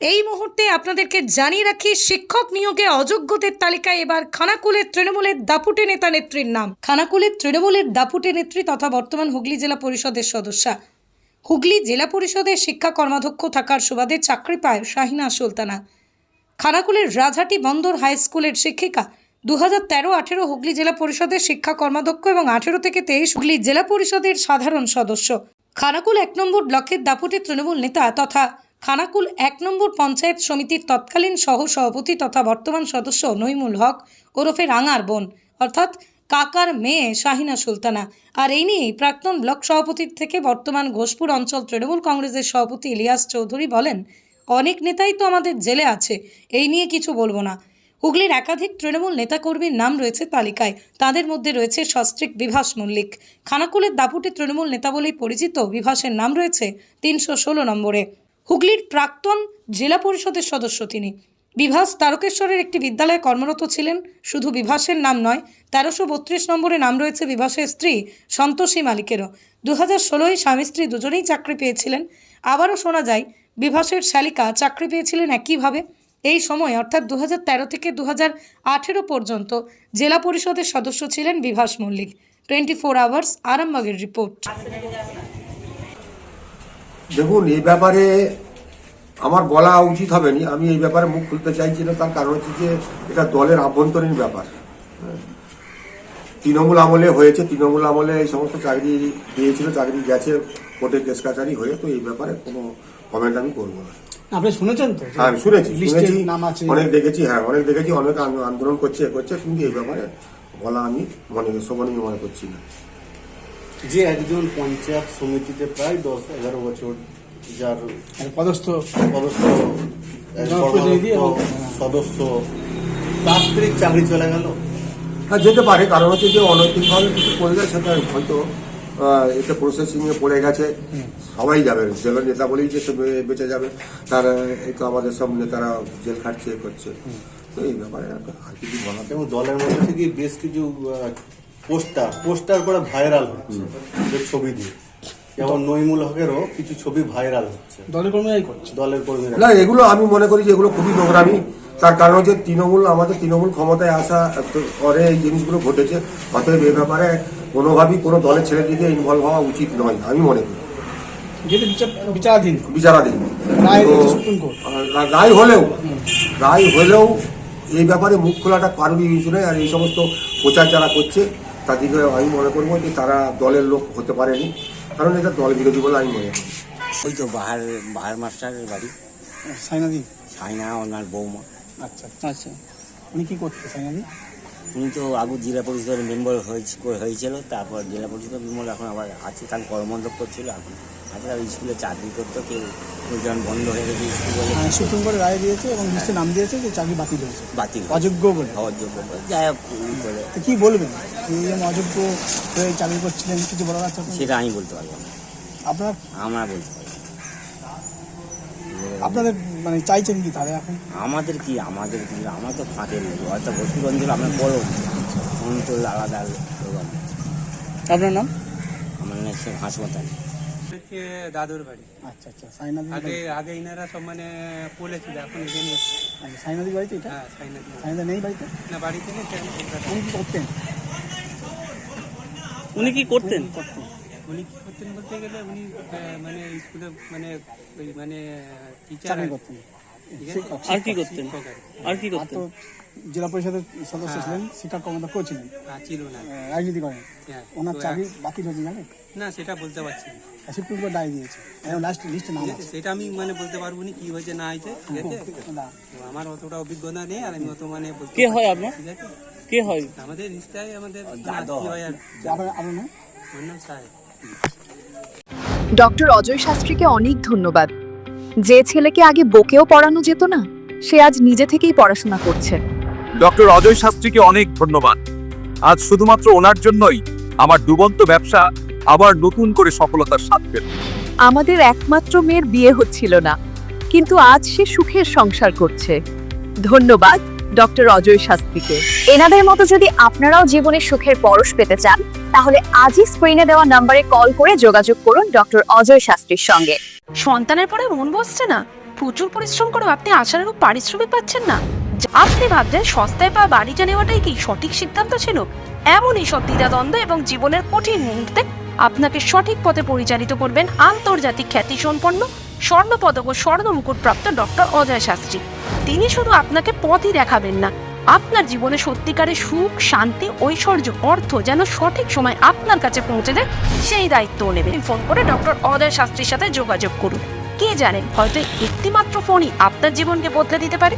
এই মুহূর্তে আপনাদেরকে জানিয়ে রাখি, শিক্ষক নিয়োগে অযোগ্যদের তালিকায় এবার খানাকুলের তৃণমূলের দাপুটে নেতা নেত্রীর নাম। খানাকুলের তৃণমূলের দাপুটে নেত্রী তথা বর্তমান হুগলি জেলা পরিষদের সদস্যা। হুগলি জেলা পরিষদের শিক্ষা কর্মাধ্যক্ষ থাকার সুবাদে চাকরি পায় শাহিনা সুলতানা। খানাকুলের রাজহাটি বন্দর হাই স্কুলের শিক্ষিকা। দু হাজার তেরো আঠেরো হুগলি জেলা পরিষদের শিক্ষা কর্মাধ্যক্ষ এবং আঠেরো থেকে তেইশ হুগলি জেলা পরিষদের সাধারণ সদস্য। খানাকুল এক নম্বর ব্লকের দাপুটে তৃণমূল নেতা তথা খানাকুল এক নম্বর পঞ্চায়েত সমিতির তৎকালীন সহ সভাপতি তথা বর্তমান সদস্য নইমুল হক ওরফে রাঙার বোন, অর্থাৎ কাকার মেয়ে শাহিনা সুলতানা। আর এই নিয়েই প্রাক্তন ব্লক সভাপতির থেকে বর্তমান ঘোষপুর অঞ্চল তৃণমূল কংগ্রেসের সভাপতি ইলিয়াস চৌধুরী বলেন, অনেক নেতাই তো আমাদের জেলে আছে, এই নিয়ে কিছু বলব না। হুগলির একাধিক তৃণমূল নেতাকর্মীর নাম রয়েছে তালিকায়, তাদের মধ্যে রয়েছে সস্ত্রীক বিভাস মল্লিক। খানাকুলের দাপুটে তৃণমূল নেতা বলেই পরিচিত বিভাসের নাম রয়েছে তিনশো ষোলো নম্বরে। হুগলির প্রাক্তন জেলা পরিষদের সদস্য তিনি। বিভাস তারকেশ্বরের একটি বিদ্যালয়ে কর্মরত ছিলেন। শুধু বিভাসের নাম নয়, তেরোশো বত্রিশ নম্বরে নাম রয়েছে বিভাসের স্ত্রী সন্তোষী মালিকেরও। দু হাজার ষোলোয় স্বামী স্ত্রী দুজনেই চাকরি পেয়েছিলেন। আবারও শোনা যায়, বিভাসের শালিকা চাকরি পেয়েছিলেন একইভাবে। এই সময়, অর্থাৎ দু থেকে দু হাজার আঠেরো পর্যন্ত জেলা পরিষদের সদস্য ছিলেন Bibhas Mallick. Twenty four hours আরামবাগের রিপোর্ট। দেখুন এই ব্যাপারে আমার বলা উচিত হবে না। আমি এই ব্যাপারে মুখ খুলতে চাইছি না। তার কারণ হচ্ছে যে এটা দলের আভ্যন্তরীণ ব্যাপার। তৃণমূল আমলে হয়েছে। তৃণমূল আমলে এই সমস্ত চাকরি দিয়েছিল চাকরি গেছে কোর্টে কেস কাছারি হয়ে। তো এই ব্যাপারে কোনো কমেন্ট আমি করব না। আপনি শুনেছেন তো? হ্যাঁ শুনেছি। শুনেছি। অনেক দেখেছি হ্যাঁ অনেক দেখেছি। অনেক আন্দোলন করছে করছে। কিন্তু এই ব্যাপারে বলা আমি মনে শোভনীয় মনে করছি না। যে একজন পঞ্চায়েত সমিতিতে প্রায় দশ এগারো বছর যার পদস্থ পদস্থ সদস্য তার স্ত্রীর চাকরি চলে গেল। হ্যাঁ যেতে পারে কারণ হচ্ছে যে অনৈতিকভাবে কিছু করলে সেটা হয়তো এটা এতে প্রসেসিং এ পড়ে গেছে। সবাই যাবে জেলের নেতা বলেই যে বেঁচে যাবে তার এই তো আমাদের সব নেতারা জেল খাটছে করছে। তো এই ব্যাপারে আর আর কিছু বলা এবং দলের মধ্যে থেকে বেশ কিছু পোস্টার পোস্টার করে ভাইরাল হচ্ছে যে ছবি দিয়ে। যেমন নইমুল হকেরও কিছু ছবি ভাইরাল হচ্ছে। দলের কর্মীরাই করছে। দলের কর্মীরা না এগুলো আমি মনে করি যে এগুলো খুবই নোংরামি। তার কারণ হচ্ছে তৃণমূল আমাদের তৃণমূল ক্ষমতায় আসা পরে এই জিনিসগুলো ঘটেছে। অতএব এ ব্যাপারে কোনোভাবেই কোনো দলের ছেলেদিকে ইনভলভ হওয়া উচিত নয় আমি মনে করি। যেহেতু বিচার বিচারাধীন। বিচারাধীন। রায় হলেও রায় হলেও এই ব্যাপারে মুখ খোলাটা কারোরই কিছু নয় আর এই সমস্ত প্রচার যারা করছে তাদেরকে আমি মনে করব যে তারা দলের লোক হতে পারেনি। কারণ এটা দল বিরোধী বলে আমি মনে করি। ওই তো বাহার বাহার মাস্টারের বাড়ি। সাইনাদি সাইনা ওনার বৌমা। আচ্ছা আচ্ছা। উনি কি করতে সাইনাদি উনি তো আগে জেলা পরিষদের মেম্বার হয়েছিল তারপর জেলা পরিষদের মেম্বার এখন আবার আছে তার কর্মদক্ষ ছিল এখন। আর স্কুলে চাকরি করতো কেউ যখন বন্ধ হয়ে গেছে বলে? হ্যাঁ, সুপ্রিম কোর্ট রায় দিয়েছে এবং লিস্টে নাম দিয়েছে যে চাকরি বাতিল হয়েছে। বাতিল অযোগ্য বলে। অযোগ্য বলে। যাই হোক তো কি বলবেন? এই যে অযোগ্য হয়ে চাকরি করছিলেন কিছু বলার আছে সেটা আমি বলতে পারব না। আপনার? আমরা বলতে পারব আপনাদের মানে চাইছেন কি তাহলে এখন? আমাদের কি আমাদের কি? আমার তো ফাঁকের লোক হয়তো বসুর অঞ্চল আমরা বড় অঞ্চল আলাদা আপনার নাম? আমার নাম হাসপাতাল হচ্ছে দাদুর বাড়ি। আচ্ছা আচ্ছা সাইনাদি আগে আগে ইনারা সব মানে পোলে ছিল এখন এখানে আচ্ছা, সাইনাদি বাড়িতে এটা? হ্যাঁ সাইনাদি সাইনাদা নেই বাড়িতে? না বাড়িতে নেই উনি কি করতেন? উনি কি করতেন? উনি কি করতেন? বলতে গেলে উনি মানে স্কুলে মানে ওই মানে টিচার করতেন। আর কি করতেন? আর কি। করতেন? জেলা পরিষদের সদস্য ছিলেন শিক্ষা কর্মদক্ষ ছিলেন। ছিল না। রাজনীতি করেন। হ্যাঁ, ওনার চাকরি বাতিল হয়েছে জানেন? না সেটা বলতে পারছি না। সুপ্রিম কোর্ট রায় দিয়েছে। এখন লাস্ট লিস্টে নাম আছে, সেটা আমি মানে বলতে পারব না কি হয়েছে না হয়েছে ঠিক আছে? আমার অতটা অভিজ্ঞতা নেই আর আমি অত মানে কে হয় পারছি আপনার? ঠিক আছে? কে হয়? আমাদের নিশ্চয়ই আমাদের কি হয় আর নাম? ওর নাম সাহেব। ডক্টর অজয় শাস্ত্রীকে অনেক ধন্যবাদ। যে ছেলেকে আগে বকেও পড়ানো যেত না সে আজ নিজে থেকেই পড়াশোনা করছে। ডক্টর অজয় শাস্ত্রীকে অনেক ধন্যবাদ। আজ শুধুমাত্র ওনার জন্যই আমার ডুবন্ত ব্যবসা আবার নতুন করে সফলতার স্বাদ পেল। আমাদের একমাত্র মেয়ের বিয়ে হচ্ছিল না কিন্তু আজ সে সুখের সংসার করছে। ধন্যবাদ ডক্টর অজয় শাস্ত্রীকে। এনাদের মতো যদি আপনারাও জীবনে সুখের পরশ পেতে চান তাহলে আজই স্ক্রিনে দেওয়া নম্বরে কল করে যোগাযোগ করুন ডক্টর অজয় শাস্ত্রীর সঙ্গে। সন্তানের পরে মন বসছে না। প্রচুর পরিশ্রম করেও আপনি আশানুরূপ পারিশ্রমিক পাচ্ছেন না। আপনি ভাবছেন সস্তায় পাওয়া বাড়িটা নেওয়াটাই কি সঠিক সিদ্ধান্ত ছিল? এমনই সব দ্বিধাদ্বন্দ্ব এবং জীবনের কঠিন মুহূর্তে আপনাকে সঠিক পথে পরিচালিত করবেন আন্তর্জাতিক খ্যাতি সম্পন্ন স্বর্ণপদক ও স্বর্ণ মুকুটপ্রাপ্ত ডক্টর অজয় শাস্ত্রী। তিনি শুধু আপনাকে পথই দেখাবেন না, আপনার জীবনে সত্যিকারের সুখ, শান্তি, ঐশ্বর্য, অর্থ যেন সঠিক সময় আপনার কাছে পৌঁছে দেয়, সেই দায়িত্বও নেবেন। ফোন করে ডক্টর অজয় শাস্ত্রীর সাথে যোগাযোগ করুন। কে জানেন হয়তো একটিমাত্র ফোনই আপনার জীবনকে বদলে দিতে পারে।